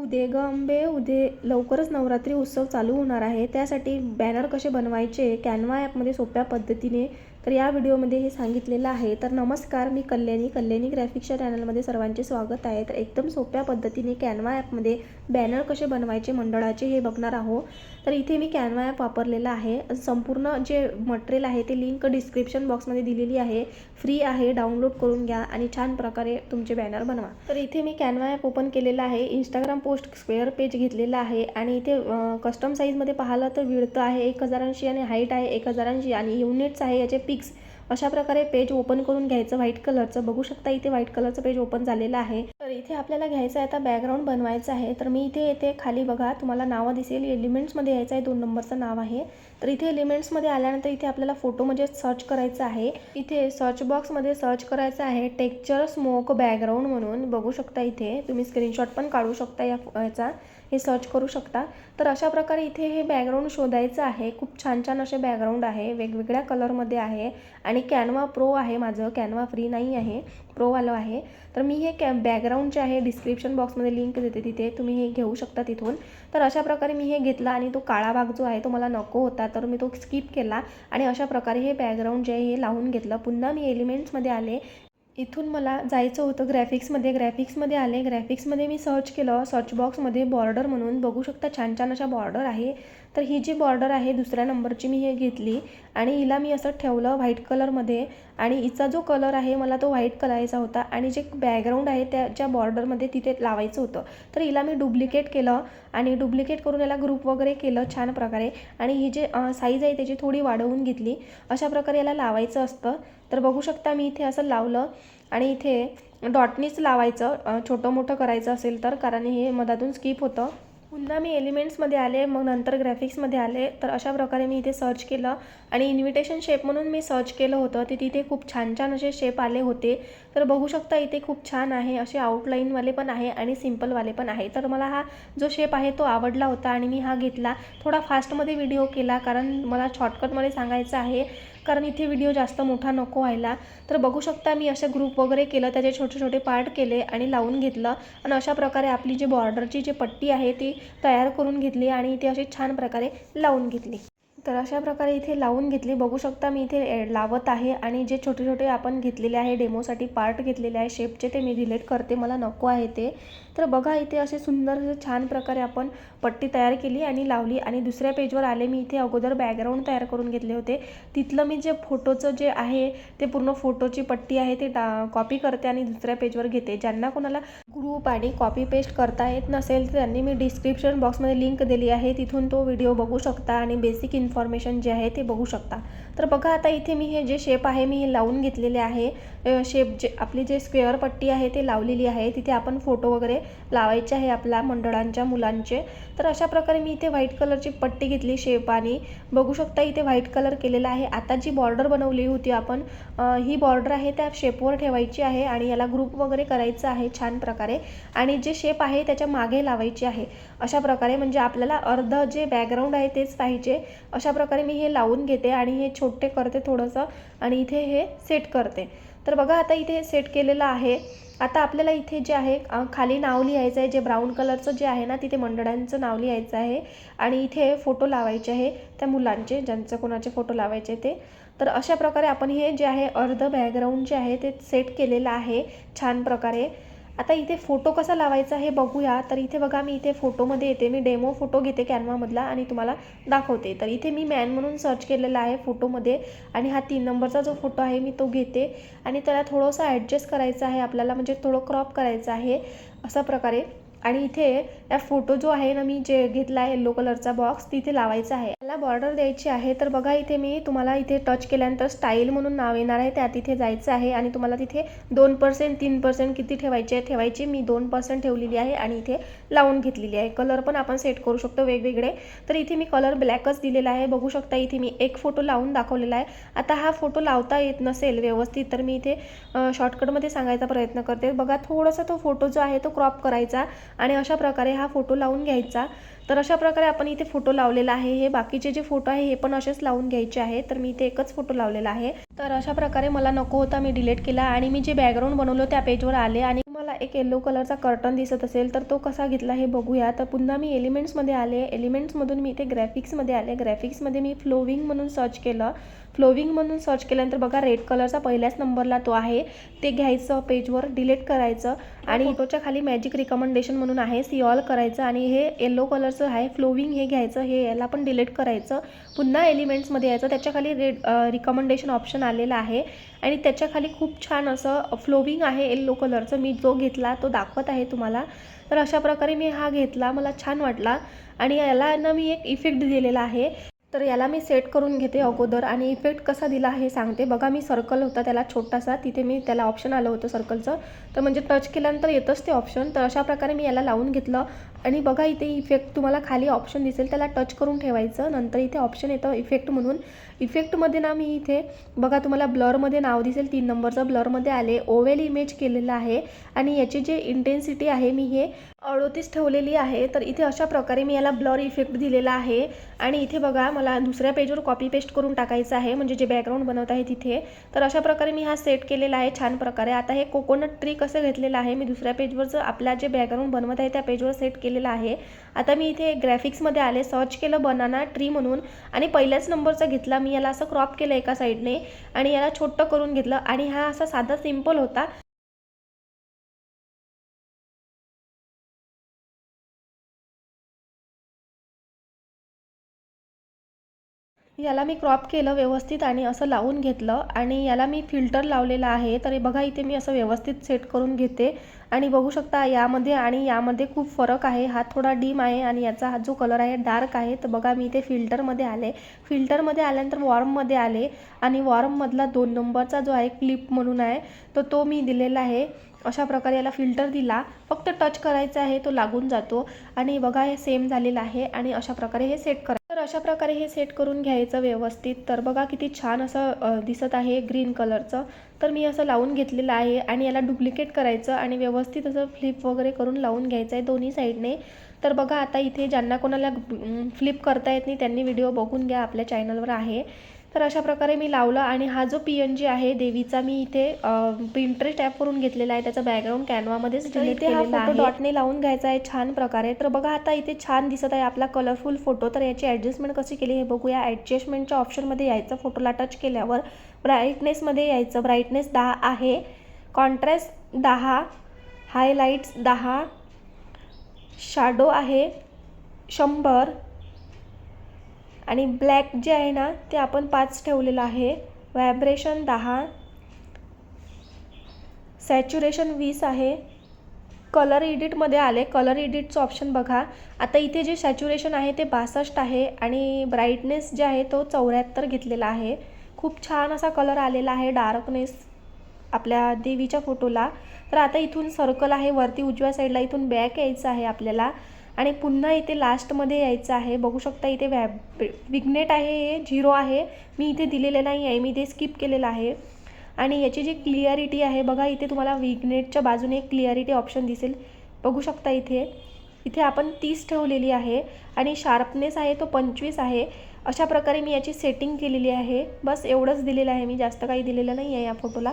उदे ग अंबे उदे लवकरच नवरात्री उत्सव चालू होणार आहे. त्यासाठी बॅनर कसे बनवायचे? कॅनवा ॲपमध्ये सोप्या पद्धतीने तर या व्हिडिओमध्ये हे सांगितलेलं आहे. तर नमस्कार मी कल्याणी. कल्याणी ग्राफिक्सच्या चॅनलमध्ये सर्वांचे स्वागत आहे. तर एकदम सोप्या पद्धतीने कॅनवा ॲपमध्ये बॅनर कसे बनवायचे मंडळाचे हे बघणार आहोत. तर इथे मी कॅनवा ॲप वापरलेला आहे. संपूर्ण जे मटेरियल आहे ते लिंक डिस्क्रिप्शन बॉक्समध्ये दिलेली आहे. फ्री आहे डाउनलोड करून घ्या आणि छान प्रकारे तुमचे बॅनर बनवा. तर इथे मी कॅनवा ॲप ओपन केलेला आहे. इंस्टाग्राम पोस्ट स्क्वेअर पेज घेतलेला आहे आणि इथे कस्टम साईजमध्ये पाहिलं तर विळतं आहे एक हजारांशी आणि हाईट आहे एक हजारांशी आणि युनिट्स आहे याचे पिक्स अशा प्रकारे पेज ओपन करून घ्यायचं व्हाईट कलरचं बघू शकता इथे व्हाईट कलरचं पेज ओपन झालेलं आहे. तर इथे आपल्याला घ्यायचं आहे आता बॅकग्राऊंड बनवायचं आहे. तर मी इथे येते खाली बघा. तुम्हाला नावं दिसेल. एलिमेंट्समध्ये यायचं आहे. दोन नंबरचं नाव आहे. तर इथे एलिमेंट्समध्ये आल्यानंतर इथे आपल्याला फोटो म्हणजे सर्च करायचं आहे. इथे सर्च बॉक्समध्ये सर्च करायचं आहे. टेक्चर स्मोक बॅकग्राऊंड म्हणून. बघू शकता इथे. तुम्ही स्क्रीनशॉट पण काढू शकता या याचा हे सर्च करू शकता. तर अशा प्रकारे इथे हे बॅकग्राऊंड शोधायचं आहे. खूप छान छान असे बॅकग्राऊंड आहे. वेगवेगळ्या कलरमध्ये आहे. आणि कॅनवा प्रो आहे माझं. कॅनवा फ्री नाही आहे. प्रोवालं आहे. तर मी हे कॅ बॅकग्राऊंड जे आहे डिस्क्रिप्शन बॉक्समध्ये लिंक देते तिथे. तुम्ही हे घेऊ शकता तिथून. तर अशा प्रकारे मी हे घेतला आणि तो काळा भाग जो आहे तो मला नको होता. तर मी तो स्किप केला आणि अशा प्रकारे हे बॅकग्राऊंड जे आहे हे लावून घेतलं. पुन्हा मी एलिमेंट्समध्ये आले. इथून मला जायचं होतं ग्रॅफिक्समध्ये ग्रॅफिक्समध्ये आले. ग्रॅफिक्समध्ये मी सर्च केलं. सर्च बॉक्समध्ये बॉर्डर म्हणून. बघू शकता छान छान अशा बॉर्डर आहे. तर ही जी बॉर्डर आहे दुसऱ्या नंबरची मी हे घेतली. आणि हिला मी असं ठेवलं व्हाईट कलरमध्ये आणि हिचा जो कलर आहे मला तो व्हाईट करायचा होता. आणि जे बॅकग्राऊंड आहे त्याच्या बॉर्डरमध्ये तिथे लावायचं होतं. तर हिला मी डुप्लिकेट केलं. आणि डुप्लिकेट करून याला ग्रुप वगैरे केलं छान प्रकारे. आणि ही जे साईज आहे त्याची थोडी वाढवून घेतली. अशा प्रकारे याला लावायचं असतं. तर बघू शकता मी इथे असं लावलं आणि इथे डॉटनीच लावायचं छोटं मोठं करायचं असेल तर कारण हे मधातून स्किप होतं. पुन्हा मी एलिमेंट्समध्ये आले मग नंतर ग्राफिक्समध्ये आले. तर अशा प्रकारे मी इथे सर्च केलं आणि इन्व्हिटेशन शेप म्हणून मी सर्च केलं होतं. ते तिथे खूप छान छान असे शेप आले होते. तर बघू शकता इथे खूप छान आहे असे आउटलाईनवाले पण आहे आणि सिम्पलवाले पण आहे. तर मला हा जो शेप आहे तो आवडला होता आणि मी हा घेतला. थोडा फास्टमध्ये व्हिडिओ केला कारण मला शॉर्टकटमध्ये सांगायचं आहे. कारण इथे व्हिडिओ जास्त मोठा नको व्हायला. तर बघू शकता मी असे ग्रुप वगैरे केलं त्याचे छोटे छोटे पार्ट केले आणि लावून घेतलं. आणि अशा प्रकारे आपली जी बॉर्डरची जी पट्टी आहे ती तयार करून घेतली आणि ती अशी छान प्रकारे लावून घेतली. तर अशा प्रकारे इथे लावून घेतली. बघू शकता मी इथे लावत आहे आणि जे छोटे छोटे आपण घेतलेले आहे डेमोसाठी पार्ट घेतलेले आहे शेपचे ते मी डिलीट करते. मला नको आहे ते. तर बघा इथे असे सुंदर छान प्रकारे आपण पट्टी तयार केली आणि लावली. आणि दुसऱ्या पेजवर आले मी इथे अगोदर बॅकग्राऊंड तयार करून घेतले होते. तिथलं मी जे फोटोचं जे आहे ते पूर्ण फोटोची पट्टी आहे ते कॉपी करते आणि दुसऱ्या पेजवर घेते. ज्यांना कोणाला ग्रुप आणि कॉपी पेस्ट करता येत नसेल तर त्यांनी मी डिस्क्रिप्शन बॉक्समध्ये लिंक दिली आहे. तिथून तो व्हिडिओ बघू शकता आणि बेसिक इन्फॉर्मेशन जे आहे ते बघू शकता. तर बघा आता इथे मी हे जे शेप आहे मी हे लावून घेतलेले आहे. शेप जे आपली जे स्क्वेअर पट्टी आहे ते लावलेली आहे. तिथे आपण फोटो वगैरे लावायचे आहे आपल्या मंडळांच्या मुलांचे. तर अशा प्रकारे मी इथे व्हाईट कलरची पट्टी घेतली शेप आणि बघू शकता इथे व्हाईट कलर केलेला आहे. आता जी बॉर्डर बनवली होती आपण ही बॉर्डर आहे त्या शेपवर ठेवायची आहे आणि याला ग्रुप वगैरे करायचं आहे छान प्रकारे. आणि जे शेप आहे त्याच्यामागे लावायची आहे. अशा प्रकारे म्हणजे आपल्याला अर्ध जे बॅकग्राऊंड आहे तेच पाहिजे. अशा प्रकारे मी हे लावून घेते आणि हे छोटे करते थोडंसं आणि इथे हे सेट करते. तर बघा आता इथे सेट केलेलं आहे. आता आपल्याला इथे जे आहे खाली नाव लिहायचं आहे जे ब्राऊन कलरचं जे आहे ना तिथे मंडळांचं नाव लिहायचं आहे. आणि इथे फोटो लावायचे आहे त्या मुलांचे ज्यांचं कोणाचे फोटो लावायचे ते. तर अशा प्रकारे आपण हे जे आहे अर्ध बॅकग्राऊंड जे आहे ते सेट केलेलं आहे छान प्रकारे. आता इथे फोटो कसा लावायचा हे बघूया. तर इथे बघा मी इथे फोटोमध्ये येते. मी डेमो फोटो घेते कॅनवामधला आणि तुम्हाला दाखवते. तर इथे मी मॅन म्हणून सर्च केलेला आहे फोटोमध्ये आणि हा तीन नंबरचा जो फोटो आहे मी तो घेते. आणि त्याला थोडंसं ॲडजस्ट करायचं आहे आपल्याला म्हणजे थोडं क्रॉप करायचं आहे अशा प्रकारे. आणि इथे या फोटो जो आहे ना मी जे घेतला आहे येल्लो कलरचा बॉक्स तिथे लावायचा आहे. त्याला बॉर्डर द्यायची आहे तर बघा इथे मी तुम्हाला इथे टच केल्यानंतर स्टाईल म्हणून नाव येणार आहे त्या तिथे जायचं आहे आणि तुम्हाला तिथे दोन पर्सेंट तीन पर्सेंट किती ठेवायचे आहे ठेवायची मी दोन पर्सेंट ठेवलेली आहे आणि इथे लावून घेतलेली आहे. कलर पण आपण सेट करू शकतो वेगवेगळे. तर इथे मी कलर ब्लॅकच दिलेला आहे. बघू शकता इथे मी एक फोटो लावून दाखवलेला आहे. आता हा फोटो लावता येत नसेल व्यवस्थित तर मी इथे शॉर्टकटमध्ये सांगायचा प्रयत्न करते. बघा थोडासा तो फोटो जो आहे तो क्रॉप करायचा. आणि अशा प्रकारे हा फोटो लावून घ्यायचा. तर अशा प्रकारे आपण इथे फोटो लावलेला आहे. हे बाकीचे जे फोटो आहे हे पण असेच लावून घ्यायचे आहे तर मी इथे एकच फोटो लावलेला आहे. तर अशा प्रकारे मला नको होता मी डिलीट केला आणि मी जे बॅकग्राऊंड बनवलं त्या पेजवर आले आणि तुम्हाला एक येलो कलरचा कर्टन दिसत असेल तर तो कसा घेतला हे बघूया. तर पुन्हा मी एलिमेंट्समध्ये आले. एलिमेंट्समधून मी इथे ग्रॅफिक्समध्ये आले. ग्रॅफिक्समध्ये मी फ्लोविंग म्हणून सर्च केलं. फ्लोविंग म्हणून सर्च केल्यानंतर बघा रेड कलरचा पहिल्याच नंबरला तो आहे. ते घ्यायचं पेजवर डिलीट करायचं. आणि फोटोच्या खाली मॅजिक रिकमेंडेशन म्हणून आहे सी ऑल करायचं. आणि हे येलो कलरचं आहे फ्लोविंग हे घ्यायचं हे याला पण डिलीट करायचं. पुन्हा एलिमेंट्समध्ये यायचं. त्याच्याखाली रेड रिकमेंडेशन ऑप्शन आलेला आहे. आणि त्याच्याखाली खूप छान असं फ्लोविंग आहे येल्लो कलरचं मी जो घेतला तो दाखवत आहे तुम्हाला. तर अशा प्रकारे मी हा घेतला. मला छान वाटला. आणि याला ना मी एक इफेक्ट दिलेला आहे. तर याला मी सेट करून घेते अगोदर. आणि इफेक्ट कसा दिला हे सांगते. बघा मी सर्कल होता त्याला छोटासा. तिथे मी त्याला ऑप्शन आलं होतं सर्कलचं तर म्हणजे टच केल्यानंतर येतच ते ऑप्शन तर अशा प्रकारे मी याला लावून घेतलं. आणि बघा इथे इफेक्ट तुम्हाला खाली ऑप्शन दिसेल. त्याला टच करून ठेवायचं. नंतर इथे ऑप्शन येतं इफेक्ट म्हणून. इफेक्टमध्ये ना मी इथे बघा तुम्हाला ब्लरमध्ये नाव दिसेल. तीन नंबरचं ब्लरमध्ये आले. ओवेल इमेज केलेलं आहे. आणि याची जे इंटेन्सिटी आहे मी हे अडोतीस ठेवलेली आहे. तर इथे अशा प्रकारे मी याला ब्लर इफेक्ट दिलेला आहे. आणि इथे बघा मला दुसऱ्या पेजवर कॉपी पेस्ट करून टाकायचं आहे. म्हणजे जे बॅकग्राऊंड बनवत आहे तिथे. तर अशा प्रकारे मी हा सेट केलेला आहे छान प्रकारे. आता हे कोकोनट ट्री कसं घेतलेलं आहे मी दुसऱ्या पेजवरचं आपल्या जे बॅकग्राऊंड बनवत आहे त्या पेजवर सेट केलेलं आहे. आता मी इथे ग्रॅफिक्समध्ये आले. सर्च केलं बनाना ट्री म्हणून आणि पहिल्याच नंबरचा घेतला. मी याला असं क्रॉप केलं एका साईडने आणि याला छोटं करून घेतलं. आणि हा असा साधा सिंपल होता. याला मी क्रॉप केलं व्यवस्थित आणि असं लावून घेतलं आणि याला मी फिल्टर लावलेला आहे. तर हे बघा इथे मी असं व्यवस्थित सेट करून घेते. आणि बघू शकता यामध्ये आणि यामध्ये खूप फरक आहे. हा थोडा डीम आहे आणि याचा हा जो कलर आहे डार्क आहे. तर बघा मी इथे फिल्टरमध्ये आले. फिल्टरमध्ये आल्यानंतर वॉर्ममध्ये आले. आणि वॉर्ममधला दोन नंबरचा जो आहे क्लिप म्हणून आहे तर तो मी दिलेला आहे. अशा प्रकारे याला फिल्टर दिला. फक्त टच करायचा आहे तो लागून जातो. आणि बघा हे सेम झालेलं आहे आणि अशा प्रकारे हे सेट करा. तर अशा प्रकारे हे सेट करून घ्यायचं व्यवस्थित. तर बघा किती छान असं दिसत आहे ग्रीन कलरचं तर मी असं लावून घेतलेलं आहे आणि याला डुप्लिकेट करायचं आणि व्यवस्थित असं फ्लिप वगैरे करून लावून घ्यायचं आहे दोन्ही साईडने. तर बघा आता इथे ज्यांना कोणाला फ्लिप करता येत नाही त्यांनी व्हिडिओ बघून घ्या. आपल्या चॅनलवर आहे. तर अशा प्रकारे मी लावलं आणि हा जो पी एन जी आहे देवीचा मी इथे प्रिंटरेस्ट ॲपवरून घेतलेला आहे. त्याचा बॅकग्राऊंड कॅनवामध्येच डिलीट केलेला आहे. डॉटने लावून घ्यायचा आहे छान प्रकारे. तर बघा आता इथे छान दिसत आहे आपला कलरफुल फोटो तर याची ॲडजस्टमेंट कशी केली हे बघूया. ॲडजस्टमेंटच्या ऑप्शनमध्ये यायचं फोटोला टच केल्यावर ब्राईटनेसमध्ये यायचं. ब्राईटनेस दहा आहे. कॉन्ट्रास्ट दहा. हायलाईट्स दहा. शॅडो आहे. शंभर. आणि ब्लॅक जे आहे ना ते आपण पाच ठेवलेलं आहे. व्हायब्रेशन दहा सॅच्युरेशन वीस आहे. कलर एडिटमध्ये आले. कलर एडिटचं ऑप्शन बघा. आता इथे जे सॅच्युरेशन आहे ते बासष्ट आहे आणि ब्राईटनेस जे आहे तो चौऱ्याहत्तर घेतलेला आहे. खूप छान असा कलर आलेला आहे डार्कनेस आपल्या देवीच्या फोटोला तर आता इथून सर्कल आहे वरती उजव्या साईडला इथून बॅक यायचं आहे आपल्याला. आणि पुन्हा इथे लास्टमध्ये यायचं आहे. बघू शकता इथे वॅब विग्नेट आहे हे झिरो आहे. मी इथे दिलेलं नाही आहे. मी इथे स्किप केलेलं आहे. आणि याची जी क्लिअरिटी आहे बघा इथे तुम्हाला विग्नेटच्या बाजूने एक क्लिअरिटी ऑप्शन दिसेल. बघू शकता इथे. इथे आपण तीस ठेवलेली आहे आणि शार्पनेस आहे तो पंचवीस आहे. अशा प्रकारे मी याची सेटिंग केलेली आहे. बस एवढंच दिलेलं आहे. मी जास्त काही दिलेलं नाही आहे या फोटोला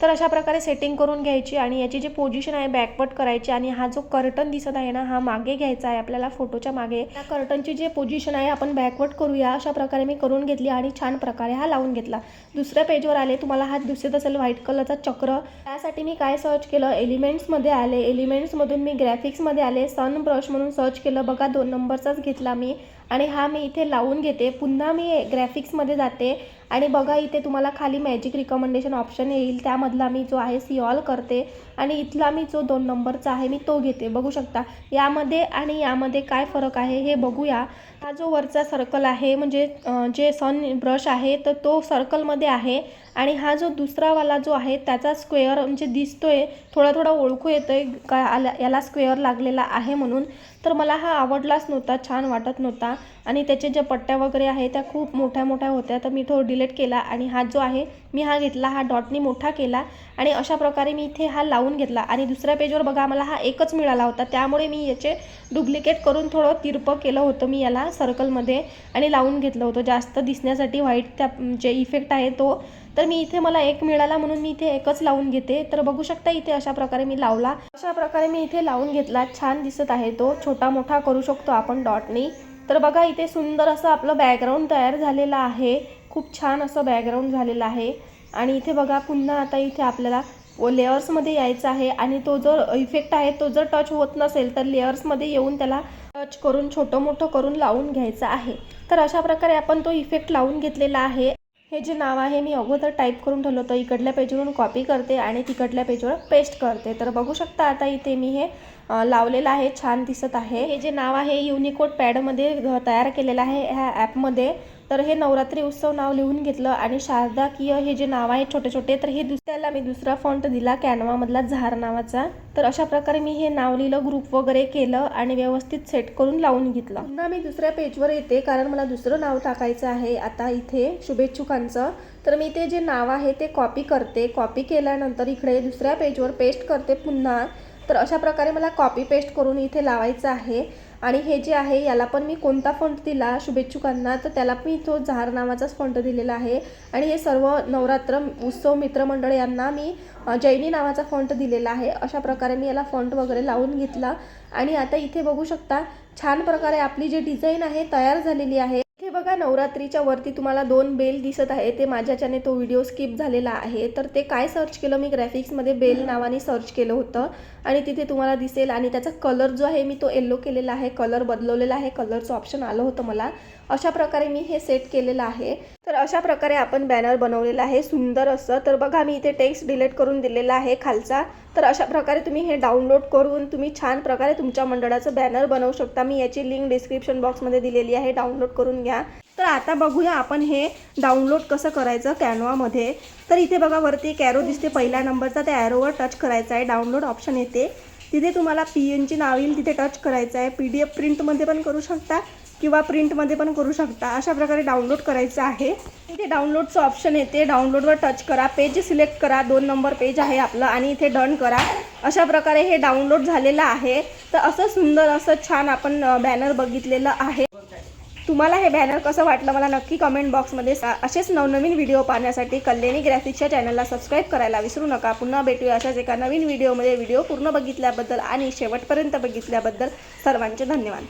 तर अशा प्रकारे सेटिंग करून घ्यायची आणि याची जी पोझिशन आहे बॅकवर्ड करायची आणि हा जो कर्टन दिसत आहे ना हा मागे घ्यायचा आहे आपल्याला फोटोच्या मागे. या कर्टनची जी पोझिशन आहे आपण बॅकवर्ड करूया. अशा प्रकारे मी करून घेतली आणि छान प्रकारे हा लावून घेतला. दुसऱ्या पेजवर आले तुम्हाला हा दिसत असेल व्हाईट कलरचा चक्र. त्यासाठी मी काय सर्च केलं? एलिमेंट्समध्ये आले. एलिमेंट्समधून मी ग्रॅफिक्समध्ये आले. सन ब्रश म्हणून सर्च केलं. बघा दोन नंबरचाच घेतला मी. आणि हा मी इथे लावून घेते. पुन्हा मी ग्रॅफिक्समध्ये जाते. आणि बघा इथे तुम्हाला खाली मॅजिक रिकमेंडेशन ऑप्शन येईल. त्यामधला मी जो आहे सी ऑल करते. आणि इथला मी जो दोन नंबरचा आहे मी तो घेते. बघू शकता यामध्ये आणि यामध्ये काय फरक आहे हे बघूया. हा जो वरचा सर्कल आहे म्हणजे जे सन ब्रश आहे तर तो सर्कलमध्ये आहे. आणि हा जो दुसरावाला जो आहे त्याचा स्क्वेअर म्हणजे दिसतोय थोडा थोडा ओळखू येतो आहे का आला याला स्क्वेअर लागलेला आहे म्हणून. तर मला हा आवडलाच नव्हता छान वाटत नव्हता. आणि त्याचे ज्या पट्ट्या वगैरे आहे त्या खूप मोठ्या मोठ्या होत्या तर मी तो डिलीट केला. आणि हा जो आहे मी हा घेतला हा डॉटनी मोठा केला आणि अशा प्रकारे मी इथे हा लावून घेतला. आणि दुसऱ्या पेजवर बघा मला हा एकच मिळाला होता. त्यामुळे मी याचे डुप्लिकेट करून थोडं तिरपं केलं होतं मी याला सर्कलमध्ये आणि लावून घेतलं होतं. जास्त दिसण्यासाठी व्हाईट त्या जे इफेक्ट आहे तो. तर मी इथे मला एक मिळाला म्हणून मी इथे एकच लावून घेते. तर बघू शकता इथे अशा प्रकारे मी लावला. अशा प्रकारे मी इथे लावून घेतला. छान दिसत आहे तो. छोटा मोठा करू शकतो आपण डॉटनी तर बघा इथे सुंदर असं आपलं बॅकग्राऊंड तयार झालेलं आहे. खूप छान असं बॅकग्राऊंड झालेलं आहे. आणि इथे बघा पुन्हा आता इथे आपल्याला लेअर्समध्ये यायचं आहे. आणि तो जो इफेक्ट आहे तो जर टच होत नसेल तर लेअर्समध्ये येऊन त्याला टच करून छोटं मोठं करून लावून घ्यायचं आहे. तर अशा प्रकारे आपण तो इफेक्ट लावून घेतलेला आहे. हे जे नाव आहे मी अगोदर टाईप करून ठेवलं होतं. इकडल्या पेजवरून कॉपी करते आणि तिकडल्या पेजवर पेस्ट करते. तर बघू शकता आता इथे मी हे लावलेलं आहे. छान दिसत आहे. हे जे नाव आहे युनिकोड पॅडमध्ये तयार केलेलं आहे. ह्या ॲपमध्ये तर हे नवरात्री उत्सव नाव लिहून घेतलं आणि शारदाकीय हे जे नाव आहे छोटे छोटे तर हे दुसऱ्याला मी दुसरा फॉन्ट दिला कॅनवामधला झार नावाचा. तर अशा प्रकारे मी हे नाव लिहिलं ग्रुप वगैरे केलं आणि व्यवस्थित सेट करून लावून घेतलं. पुन्हा मी दुसऱ्या पेजवर येते कारण मला दुसरं नाव टाकायचं आहे. आता इथे शुभेच्छुकांचं. तर मी ते जे नाव आहे ते कॉपी करते. कॉपी केल्यानंतर इकडे दुसऱ्या पेजवर पेस्ट करते पुन्हा. तर अशा प्रकारे मला कॉपी पेस्ट करून इथे लावायचं आहे. आणि हे जे आहे याला पण मी कोणता फॉन्ट दिला? शुभेच्छुकांना. तर त्याला मी तो झार नावाचाच फॉन्ट दिलेला आहे. आणि हे सर्व नवरात्र उत्सव मित्रमंडळ यांना मी जैनी नावाचा फॉन्ट दिलेला आहे. अशा प्रकारे मी याला फॉन्ट वगैरे लावून घेतला. आणि आता इथे बघू शकता छान प्रकारे आपली जी डिझाईन आहे तयार झालेली आहे. हे बघा नवरात्रीच्या वरती तुम्हाला दोन बेल दिसत आहे ते माझ्याच्याने तो व्हिडिओ स्किप झालेला आहे. तर ते काय सर्च केलं? मी ग्रॅफिक्समध्ये बेल नावाने सर्च केलं होतं. आणि तिथे तुम्हाला दिसेल आणि त्याचा कलर जो आहे मी तो येल्लो केलेला आहे. कलर बदलवलेला आहे. कलरचं ऑप्शन आलं होतं मला. अशा प्रकारे मी हे सेट केलेलं आहे. तर अशा प्रकारे आपण बॅनर बनवलेला आहे. सुंदर असं. तर बघा मी इथे टेक्स्ट डिलीट करून दिलेला आहे खालचा. तर अशा प्रकारे तुम्ही हे डाउनलोड करून तुम्ही छान प्रकारे तुमच्या मंडळाचं बॅनर बनवू शकता. मी याची लिंक डिस्क्रिप्शन बॉक्समध्ये दिलेली आहे. डाउनलोड करून घ्या. तर आता बघूया आपण हे डाउनलोड कसं करायचं कॅनवामध्ये तर इथे बघा वरती एक ॲरो दिसते. पहिल्या नंबरचा त्या ॲरोवर टच करायचा आहे. डाउनलोड ऑप्शन येते. तिथे तुम्हाला पी एनची नाव येईल. तिथे टच करायचं आहे. पी डी एफ प्रिंटमध्ये पण करू शकता. किंवा प्रिंटमध्ये पण करू शकता. अशा प्रकारे डाउनलोड करायचं आहे. इथे डाउनलोडचं ऑप्शन येते. डाउनलोडवर टच करा. पेज सिलेक्ट करा. दोन नंबर पेज आहे आपलं आणि इथे डन करा. अशा प्रकारे हे डाउनलोड झालेलं आहे. तर असं सुंदर असं छान आपण बॅनर बघितलेलं आहे. तुम्हाला हे बॅनर कसं वाटलं मला नक्की कमेंट बॉक्समध्ये सा असेच नवनवीन व्हिडिओ पाहण्यासाठी कल्याणी ग्रॅफिक्सच्या चॅनलला सबस्क्राईब करायला विसरू नका. पुन्हा भेटूया अशाच एका नवीन व्हिडिओमध्ये व्हिडिओ पूर्ण बघितल्याबद्दल आणि शेवटपर्यंत बघितल्याबद्दल सर्वांचे धन्यवाद.